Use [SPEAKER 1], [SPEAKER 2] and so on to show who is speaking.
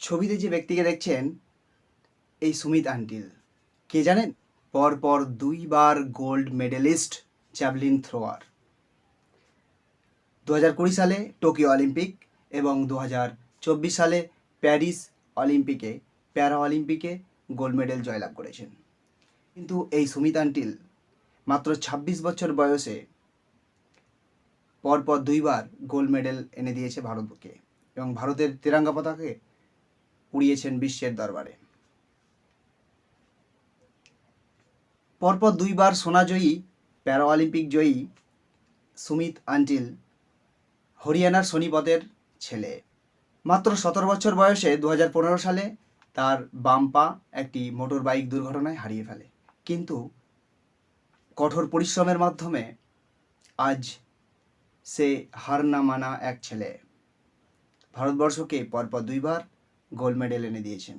[SPEAKER 1] ছবিতে যে ব্যক্তিকে দেখছেন, এই সুমিত আন্টিল। কে জানেন? পরপর দুইবার গোল্ড মেডেলিস্ট জ্যাভলিন থ্রোয়ার। দু হাজার কুড়ি সালে টোকিও অলিম্পিক এবং দু হাজার চব্বিশ সালে প্যারিস অলিম্পিকে, প্যারা অলিম্পিকে গোল্ড মেডেল জয়লাভ করেছেন। কিন্তু এই সুমিত আন্টিল মাত্র ছাব্বিশ বছর বয়সে পরপর দুইবার গোল্ড মেডেল এনে দিয়েছে ভারতকে এবং ভারতের তিরঙ্গা পতাকাকে উড়িয়েছেন বিশ্বের দরবারে। পরপর দুইবার সোনাজয়ী প্যারা অলিম্পিক জয়ী সুমিত আন্টিল হরিয়ানার সোনিপতের ছেলে। মাত্র সতেরো বছর বয়সে দু হাজার পনেরো সালে তার বাম পা একটি মোটর বাইক দুর্ঘটনায় হারিয়ে ফেলে। কিন্তু কঠোর পরিশ্রমের মাধ্যমে আজ সে হার না মানা এক ছেলে। ভারতবর্ষকে পরপর দুইবার গোল্ড মেডেল এনে দিয়েছেন।